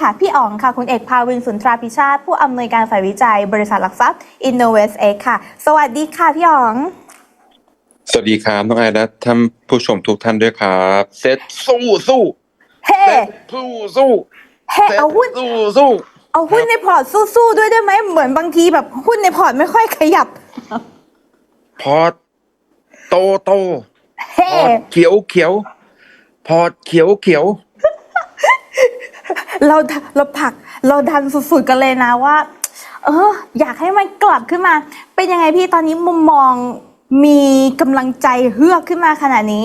ค่ะ พี่อ๋องค่ะ คุณเอกภาวินสุนทราพิชาติผู้อำนวยการฝ่ายวิจัย บริษัทหลักทรัพย์ InnovestX ค่ะ สวัสดีค่ะ พี่อ๋อง สวัสดีครับน้องไอและท่านผู้ชมทุกท่านด้วยครับ เซตสู้สู้เฮ้เซตสู้สู้เฮ้เซตเอาหุ้นสู้สู้เอาหุ้นในพอร์ตสู้ๆด้วยได้ไหมเหมือนบางทีแบบหุ้นในพอร์ตไม่ค่อยขยับ พอร์ตโตโตเฮ้พอร์ตเขียวเขียวพอร์ตเขียวเขียว เราเราผักเราดันสุดๆกันเลยนะว่า เออ อยากให้มันกลับขึ้นมา เป็นยังไงพี่ตอนนี้มุมมองมีกำลังใจเฮือกขึ้นมาขนาดนี้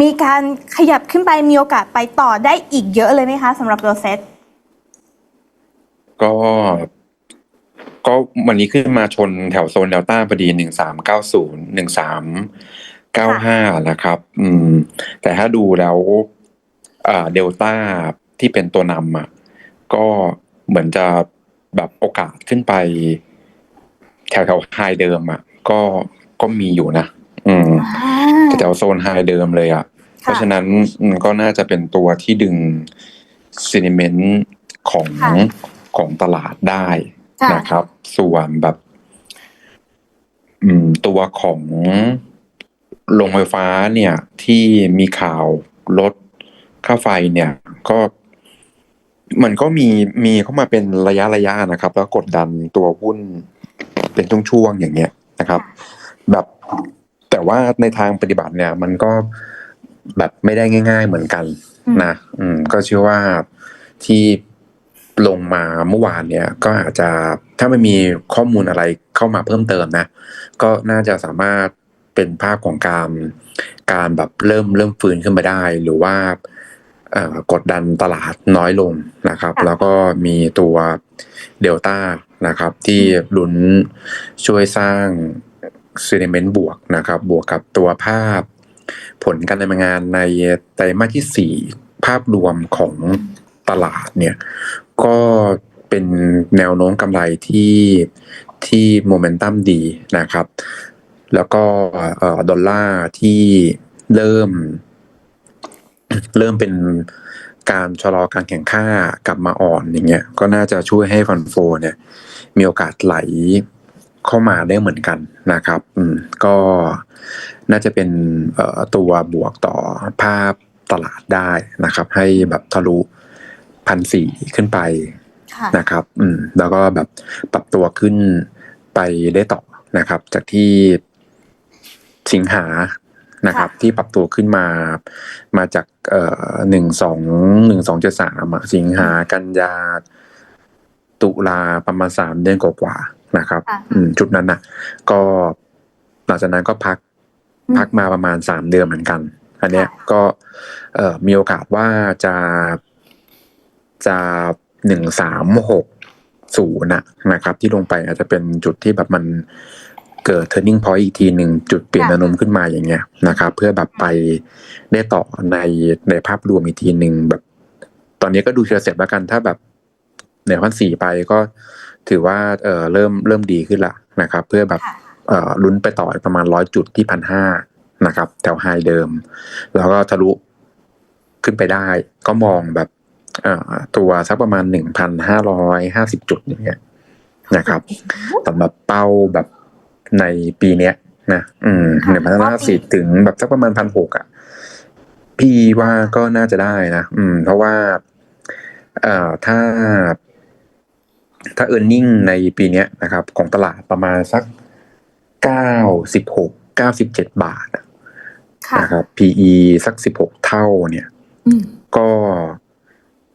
มีการขยับขึ้นไปมีโอกาสไปต่อได้อีกเยอะเลยไหมคะสำหรับตัวเซตก็ก็วันนี้ขึ้นมาชนแถวโซนเดลต้าพอดีหนึ่งสามเก้าศูนย์หนึ่งสามเก้าห้านะครับ อืม แต่ถ้าดูแล้วเดลต้า ที่เป็นตัวนำอะก็เหมือนจะแบบโอกาสขึ้นไปแถวแถวไฮเดิมอะก็ก็มีอยู่นะอืมแถวโซนไฮเดิมเลยอะ เพราะฉะนั้นมันก็น่าจะเป็นตัวที่ดึงซีนิเมนต์ของค่ะของตลาดได้ค่ะนะครับ ส่วนแบบ อืม ตัวของโรงไฟฟ้าเนี่ย ที่มีข่าวลดค่าไฟเนี่ย ก็ มันก็มีมีเข้ามาเป็นระยะระยะนะครับ แล้วกดดันตัวหุ้นเป็นช่วงๆอย่างเงี้ยนะครับ แบบแต่ว่าในทางปฏิบัติเนี่ย มันก็แบบไม่ได้ง่าย ๆเหมือนกันอืมนะอืม ก็เชื่อว่าที่ลงมาเมื่อวานเนี่ย ก็อาจจะถ้าไม่มีข้อมูลอะไรเข้ามาเพิ่มเติมนะ ก็น่าจะสามารถเป็นภาพของการการแบบเริ่มเริ่มฟื้นขึ้นมาได้ หรือว่าเอ่อ กดดันตลาดน้อยลงนะครับค่ะแล้วก็มีตัวเดลต้านะครับที่ลุ้นช่วยสร้างซีเมนต์บวกนะครับ บวกกับตัวภาพ ผลการดำเนินงานในไตรมาสที่สี่ภาพรวมของตลาดเนี่ย ก็เป็นแนวโน้มกำไรที่ที่โมเมนตัมดีนะครับ แล้วก็เอ่อดอลลาร์ที่เริ่ม เริ่มเป็นการชะลอการแข่งค่ากลับมาอ่อนอย่างเงี้ยก็น่าจะช่วยให้ฟันโฟเนี่ย มีโอกาสไหลเข้ามาได้เหมือนกันนะครับ อืมก็น่าจะเป็นเอ่อตัวบวกต่อภาพตลาดได้นะครับ ให้แบบทะลุพันสี่ขึ้นไปค่ะนะครับ อืม แล้วก็แบบปรับตัวขึ้นไปได้ต่อนะครับ จากที่สิงหา นะครับ ที่ปรับตัวขึ้นมา มาจากเอ่อหนึ่งสองหนึ่งสองเจ็ดสามสิงหากันยา ตุลาประมาณสามเดือนกว่าๆนะครับค่ะอืมจุดนั้นน่ะก็หลังจากนั้นก็พักอืมพักมาประมาณสามเดือนเหมือนกัน อันเนี้ยค่ะก็เอ่อมีโอกาสว่าจะจะหนึ่งสามหกศูนย์นะนะครับ ที่ลงไปอาจจะเป็นจุดที่แบบมัน เกิด turning point อีกทีหนึ่งจุดเปลี่ยนค่ะแนวโน้มขึ้นมาอย่างเงี้ยนะครับ เพื่อแบบไปได้ต่อในในภาพรวมอีกทีหนึ่งแบบ ตอนนี้ก็ดูเชียร์เสร็จแล้วกันถ้าแบบเหนือพันสี่ไปก็ถือว่าเออเริ่มเริ่มดีขึ้นละนะครับ เพื่อแบบค่ะเอ่อลุ้นไปต่อประมาณร้อยจุดที่พันห้านะครับ แถวไฮเดิม แล้วก็ทะลุขึ้นไปได้ ก็มองแบบเอ่อตัวสักประมาณหนึ่งพันห้าร้อยห้าสิบจุดอย่างเงี้ยนะครับสำหรับเป้าแบบ ในปีเนี้ยนะอืมค่ะหนึ่งพันห้าสิบถึงแบบสักประมาณพันหกอะ พี่ว่าก็น่าจะได้นะอืม เพราะว่า เอ่อถ้า ถ้า e a r n i n g ในปีเนี้ยนะครับ ของตลาดประมาณสักเก้าสิบหกเก้าสิบเจ็ดบาทอะค่ะนะครับ PE สักสิบหกเท่าเนี่ยอืมก็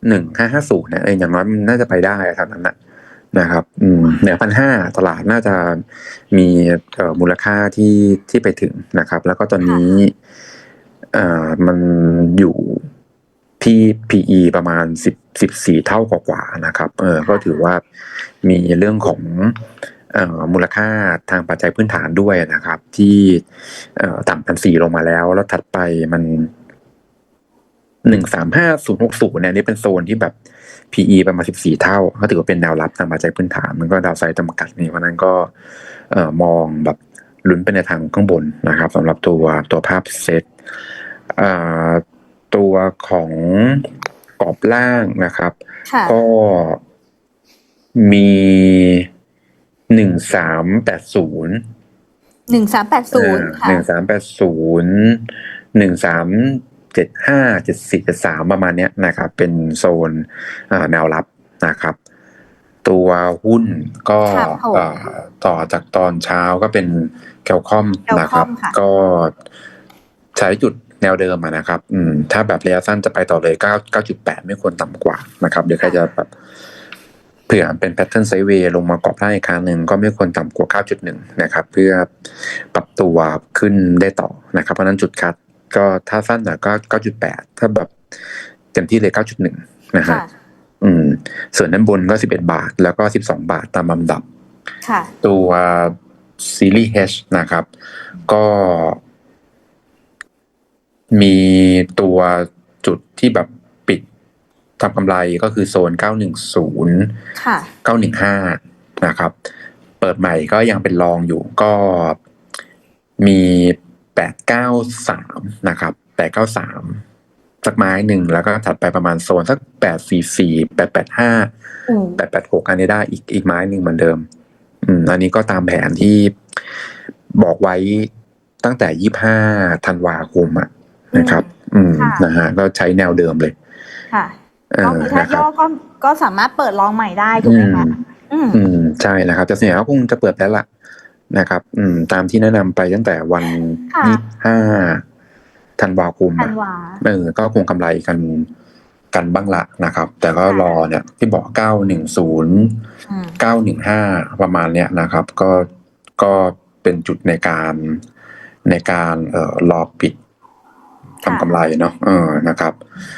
หนึ่งห้าห้าศูนย์เนี่ยเอออย่างน้อยมันน่าจะไปได้เท่านั้นนะ นะครับอืมเหนือพันห้าตลาดน่าจะมีเอ่อมูลค่าที่ที่ไปถึงนะครับ แล้วก็ตอนนี้เอ่อมันอยู่ที่ PE ประมาณสิบสิบสี่เท่ากว่าๆนะครับเออก็ถือว่ามีเรื่องของเอ่อมูลค่าทางปัจจัยพื้นฐานด้วยนะครับ ที่เอ่อต่ำพันสี่ลงมาแล้ว แล้วถัดไปมันหนึ่งสามห้าศูนย์หกศูนย์เนี่ยนี่เป็นโซนที่แบบ PE ประมาณสิบสี่เท่า ก็ถือว่าเป็นแนวรับทางปัจจัยพื้นฐานมันก็ดาวไซด์จำกัดนี่เพราะฉะนั้นก็เอ่อมองแบบลุ้นไปในทางข้างบนนะครับสำหรับตัวตัวภาพเซตอ่าตัวของกรอบล่างนะครับค่ะก็มีหนึ่งสามแปดศูนย์หนึ่งสามแปดศูนย์ค่ะหนึ่งสามแปดศูนย์หนึ่งสาม เจ็ดห้าเจ็ดสี่เจ็ดสามประมาณเนี้ยนะครับเป็นโซนอ่าแนวรับนะครับ ตัวหุ้นก็ครับผมอ่าต่อจากตอนเช้าก็เป็นแคลคอมนะครับ Qualcomm ค่ะก็ใช้จุดแนวเดิมอะนะครับ อืม ถ้าแบบระยะสั้นจะไปต่อเลยเก้าเก้าจุดแปดไม่ควรต่ำกว่านะครับ เดี๋ยวใครจะแบบเผื่อเป็นแพทเทิร์นไซด์เวย์ลงมากรอบล่างอีกครั้งหนึ่งก็ไม่ควรต่ำกว่า 9.1 นะครับ เพื่อปรับตัวขึ้นได้ต่อนะครับ เพราะฉะนั้นจุดคัด ก็ถ้าสั้นหน่อยก็9.8ถ้าแบบเต็มที่เลย9.1นะฮะค่ะอืม ส่วนด้านบนก็11บาท แล้วก็12บาทตามลำดับค่ะตัวซีรีส์ H นะครับ ก็มีตัวจุดที่แบบปิดทำกำไรก็คือโซน 910ค่ะ915 นะครับ เปิดใหม่ก็ยังเป็นรองอยู่ก็มี 893 นะครับ893สักไม้หนึ่งแล้วก็ถัดไปประมาณโซนสัก844 885อืมแปดแปดหกอันนี้ได้อีกอีกไม้หนึ่งเหมือนเดิม อืมอันนี้ก็ตามแผนที่บอกไว้ตั้งแต่ยี่ห้าธันวาคมอะนะครับ อืมค่ะนะฮะก็ใช้แนวเดิมเลย ค่ะเอก็อคือถ้านะคย่รัอบก็ก็สามารถเปิดลองใหม่ได้ถูกไหมคะอืมอืมใช่นะครับแต่ส่วนใหญ่ก็คงจะเปิดแล้วล่ะนะครับ อืม ตามที่แนะนำไปตั้งแต่วันค่ะยี่ห้า ธันวาคมธัอะนวาเออก็คงกำไรกันกันบ้างละนะครับ แต่ก็ค่ะรอเนี่ยที่บอกเก้าหนึ่งศูนย์อืมเก้าหนึ่งห้าประมาณเนี้ยนะครับ ก็ก็เป็นจุดในการในการเอ่อรอปิดค่ะทำกำไรเนาะเออนะครับ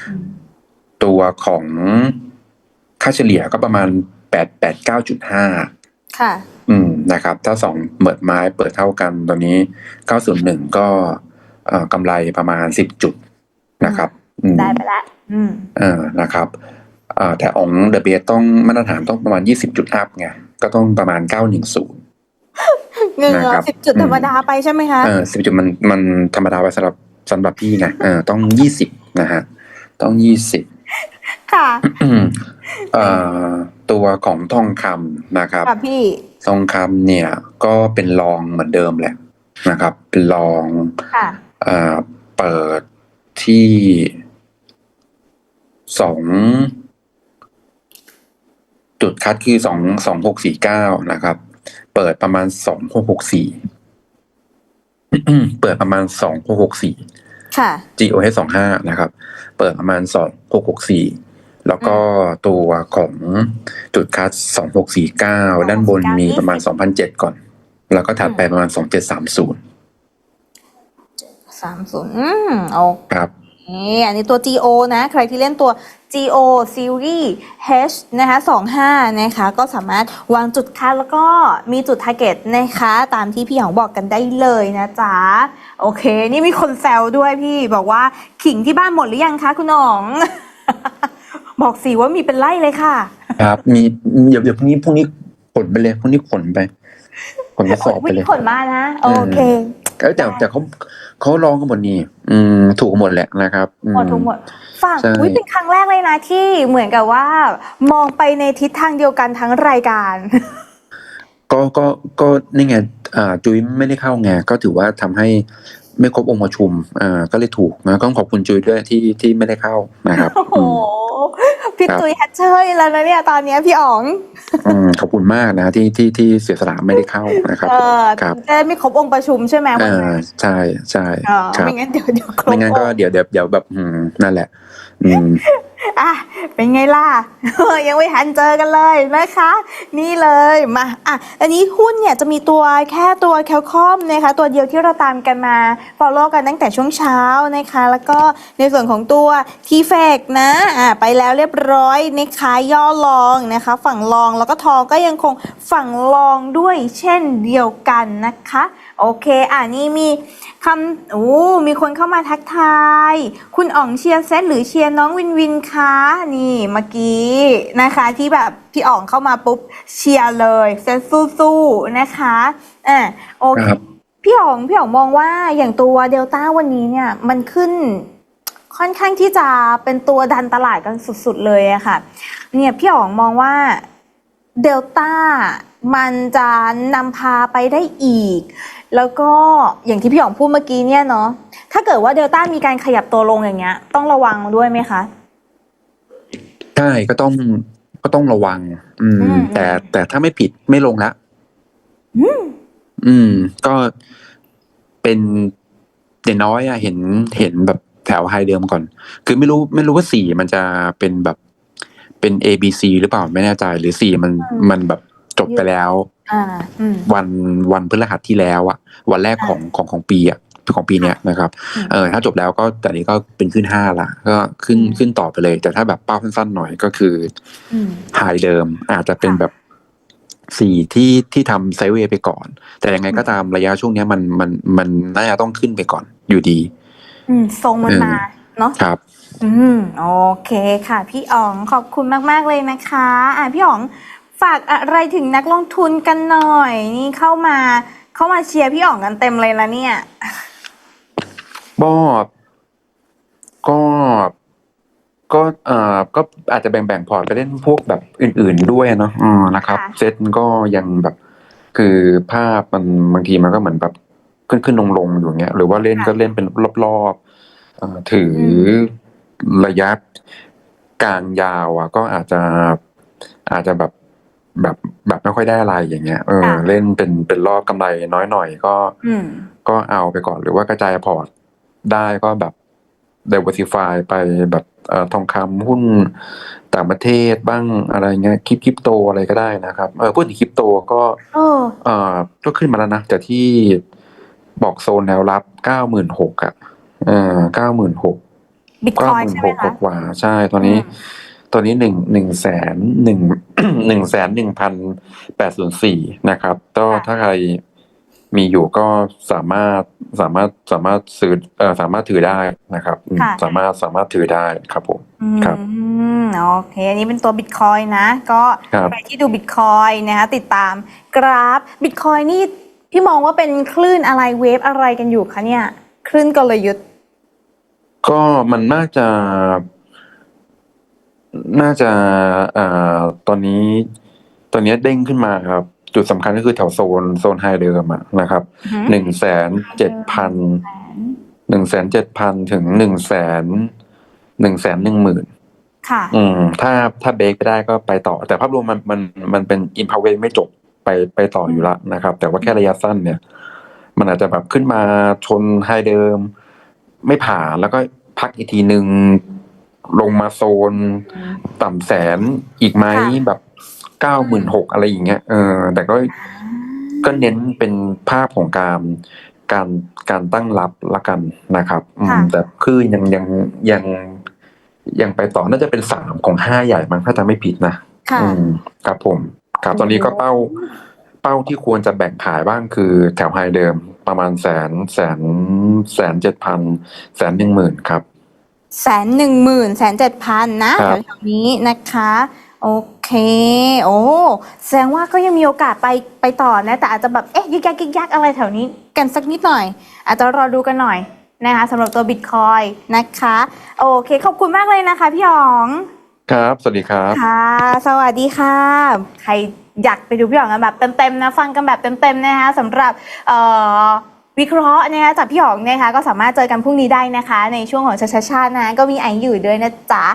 อืมตัวของค่าเฉลี่ยก็ประมาณแปดแปดเก้าจุดห้าค่ะ อืมนะครับ ถ้าสองเปิดไม้เปิดเท่ากันตอนนี้เก้าส่วนหนึ่งก็เอ่อ กำไรประมาณสิบจุดนะครับอืมได้ไปแล้วอืมเออนะครับเอ่อแต่ของเดอะเบสต้องมาตรฐานต้องประมาณยี่สิบจุดอัพไงก็ต้องประมาณเก้าหนึ่งศูนย์เงินนะครับสิบจุดอืมธรรมดาไปใช่ไหมคะเออสิบจุดมันมันธรรมดาไปสำหรับสำหรับพี่ไงเออต้องยี่สิบนะฮะต้องยี่สิบค่ะเอ่อตัวของทองคำนะครับค่ะพี่ทองคำเนี่ยก็เป็นรองเหมือนเดิมแหละนะครับ เป็นรองค่ะ เอ่อเปิดที่สองจุดคัดคือสองสองหกสี่เก้านะครับ เปิดประมาณสองหกหกสี่เปิดประมาณสองหกหกสี่ค่ะ GOH สองห้านะครับ เปิดประมาณสองหกหกสี่แล้วก็ตัวของจุดคัดสองหกสี่เก้าด้านบนมีประมาณสองพันเจ็ดก่อน แล้วก็ถัดไปประมาณสองเจ็ดสามศูนย์ สามศูนย์อืมโอครับ นี่อันนี้ตัว GO นะ ใครที่เล่นตัว GO Series H นะคะ25 นะคะ ก็สามารถวางจุดคัดแล้วก็มีจุด target นะคะ ตามที่พี่หยองบอกกันได้เลยนะจ๊ะ โอเค นี่มีคนแซวด้วยพี่บอกว่าขิงที่บ้านหมดหรือยังคะคุณหนอง บอกสิว่ามีเป็นไล่เลยค่ะ ครับ มีเดี๋ยวเดี๋ยวพรุ่งนี้พรุ่งนี้ขนไปเลยพรุ่งนี้ขนไปขนไปสอบไปวิ่เลยงขนมานะ โอเค เอ้ยแต่แต่เขาเขาลองกันหมดนี่อืมถูกหมดแหละนะครับอืหมดทุกหมดฝั่งใช่อุ้ยเป็นครั้งแรกเลยนะที่เหมือนกับว่า มองไปในทิศทางเดียวกันทั้งรายการ ก็ก็ก็นี่ไงอ่าจุ้ยไม่ได้เข้าไงก็ถือว่าทำให้ไม่ครบองค์ประชุมอ่าก็เลยถูกนะก็ต้องขอบคุณจุ้ยด้วยที่ที่ไม่ได้เข้านะครับโอ้โหอืม พี่ครับ ตุยแฮชเชอร์แล้วนะเนี่ยตอนเนี้ยพี่อ๋องอืมขอบคุณมากนะที่ที่ที่เสียสละไม่ได้เข้านะครับเออครับจะได้ไม่ครบองค์ประชุมใช่ไหมเอวันอนั้นใช่ใช่เออครับ ไม่งั้นเดี๋ยวเดี๋ยวครบไม่งั้นก็องค์เดี๋ยวเดี๋ยวเดี๋ยวแบบอืมนั่นแหละ อืม อะเป็นไงล่ะ ยังไม่ทันเจอกันเลยนะคะ นี่เลยมาอะอันนี้หุ้นเนี่ยจะมีตัวแค่ตัวแคลคอมนะคะตัวเดียวที่เราตามกันมา follow กันตั้งแต่ช่วงเช้านะคะ แล้วก็ในส่วนของตัว t f e c นะอะไปแล้วเรียบร้อยนะคะย่อลองนะคะ ฝั่งลองแล้วก็ทองก็ยังคงฝั่งลองด้วยเช่นเดียวกันนะคะ โอเค อะนี่มีคำโอ้มีคนเข้ามาทักทาย คุณอ๋องเชียร์เซตหรือเชียร์น้องวินวินคะนี่เมื่อกี้นะคะที่แบบพี่อ๋องเข้ามาปุ๊บเชียร์เลยเซตสู้ๆนะคะอะโอเคครับพี่อ๋องพี่อ๋องมองว่าอย่างตัวเดลต้าวันนี้เนี่ยมันขึ้นค่อนข้างที่จะเป็นตัวดันตลาดกันสุดๆเลยอะค่ะ เนี่ยพี่อ๋องมองว่าเดลต้า มันจะนำพาไปได้อีก แล้วก็อย่างที่พี่อ๋องพูดเมื่อกี้เนี่ยเนาะถ้าเกิดว่าเดลต้ามีการขยับตัวลงอย่างเงี้ย ต้องระวังด้วยไหมคะใช่ก็ต้องก็ต้องระวัง อืมอืมแต่แต่ถ้าไม่ผิดไม่ลงละอืมอืม ก็เป็นอย่างน้อยอะเห็นเห็นแบบแถวไฮเดิมก่อน คือไม่รู้ไม่รู้ว่าสี่มันจะเป็นแบบเป็น A B C หรือเปล่าไม่แน่ใจ หรือสี่มันอืมมันแบบ จบไปแล้วอ่าอืมวันวันพฤหัสที่แล้วอะวันแรกของของของปีอะของปีเนี้ยนะครับอืมเออถ้าจบแล้วก็แต่นี้ก็เป็นขึ้นห้าละก็ขึ้นขึ้นต่อไปเลย แต่ถ้าแบบเป้าสั้นๆหน่อยก็คืออืมไฮเดิมอาจจะเป็นค่ะแบบสี่ที่ที่ทำไซด์เวย์ไปก่อน แต่ยังไงก็ตามระยะช่วงเนี้ยมันมันมันน่าจะต้องขึ้นไปก่อนอยู่ดี อืมทรงมันเออมาเนาะครับ อืมโอเคค่ะ พี่อ๋องขอบคุณมาก ๆ เลยนะคะ อะพี่อ๋อง ฝากอะไรถึงนักลงทุนกันหน่อย นี่เข้ามาเข้ามาเชียร์พี่อ๋องกันเต็มเลยละเนี่ยก็ก็ก็เอ่อก็อาจจะแบ่งแบ่งพอร์ตไปเล่นพวกแบบอื่น ๆด้วยเนาะอืมนะครับค่ะเซตก็ยังแบบ คือภาพมันบางทีมันก็เหมือนแบบขึ้นขึ้นลงลงๆอยู่เงี้ย หรือว่าเล่นก็เล่นเป็นรอบๆเอ่อถือระยะกลางยาวอะ ก็อาจจะอาจจะแบบ แบบแบบไม่ค่อยได้อะไรอย่างเงี้ยเออค่ะเล่นเป็นเป็นรอบกำไรน้อยหน่อยก็อืมก็เอาไปก่อนหรือว่ากระจายพอร์ตได้ก็แบบ diversify ไปแบบเอ่อทองคำหุ้นต่างประเทศบ้างอะไรเงี้ยคริปคริปโตอะไรก็ได้นะครับเออพูดถึงคริปโตก็เออเอ่อก็ขึ้นมาแล้วนะจากที่บอกโซนแนวรับเก้าหมื่นหกอะเออเก้าหมื่นหกบิตคเก้าอยหมื่นใช่หไหมกคะกว่าๆใช่ ตอนนี้ ตอนนี้หนึ่งหนึ่งแสนหนึ่งหนึ่งแสนหนึ่งพันแปดศูนย์สี่นะครับก็ถ้าใครมีอยู่ก็สามารถสามารถสามารถซื้อเอ่อสามารถถือได้นะครับอืมค่ะสามารถสามารถถือได้ครับผมอืมครับโอเค อันนี้เป็นตัวบิตคอยนะ ก็ครับใครที่ดูบิตคอยนะคะติดตามกราฟบิตคอยนี่พี่มองว่าเป็นคลื่นอะไรเวฟอะไรกันอยู่คะเนี่ย คลื่นกลยุทธ์ ก็มันน่าจะ น่าจะเอ่อตอนนี้ ตอนนี้เด้งขึ้นมาครับ จุดสำคัญก็คือแถวโซนโซนไฮเดิมอะนะครับหนึ่งแสนเจ็ดพันหนึ่งแสนเจ็ดพันถึงหนึ่งแสนหนึ่งแสนหนึ่งหมื่นค่ะ อืม ถ้าถ้าเบรกไปได้ก็ไปต่อ แต่ภาพรวมมันมันมันเป็นอินพาวเวไม่จบไปไปต่ออยู่ละนะครับ แต่ว่าแค่ระยะสั้นเนี่ย มันอาจจะแบบขึ้นมาชนไฮเดิม ไม่ผ่านแล้วก็พักอีกทีหนึ่ง ลงมาโซน ต่ำแสนอีกไหมค่ะแบบเก้าหมื่นหกอะไรอย่างเงี้ยเออแต่ก็ก็เน้นเป็นภาพของการการการตั้งรับละกันนะครับอืมค่ะแต่คลื่นยังยังยังยังไปต่อน่าจะเป็นสามของห้าใหญ่มั้งถ้าจะไม่ผิดนะค่ะอืมครับผมครับตอนนี้ก็เป้าเป้าที่ควรจะแบ่งขายบ้างคือแถวไฮเดิมประมาณแสนแสนแสนเจ็ดพันแสนหนึ่งหมื่นครับ แสนหนึ่งหมื่นแสนเจ็ดพันนะครับ แถวๆนี้นะคะ โอเค โอ้แสดงว่าก็ยังมีโอกาสไปไปต่อนะ แต่อาจจะแบบเอ๊ะยึกยักยึกยักอะไรแถวนี้กันสักนิดหน่อย อาจจะรอดูกันหน่อยนะคะสำหรับตัวบิตคอยนะคะ โอเคขอบคุณมากเลยนะคะพี่หยอง ครับ สวัสดีครับ ค่ะ สวัสดีค่ะ ใครอยากไปดูพี่หยองกันแบบเต็มๆนะ ฟังกันแบบเต็มๆนะคะสำหรับเอ่อ วิเคราะห์นะคะจากพี่หองนะคะก็สามารถเจอกันพรุ่งนี้ได้นะคะ ในช่วงของชาชาชานะก็มีไออยู่ด้วยนะจ๊ะ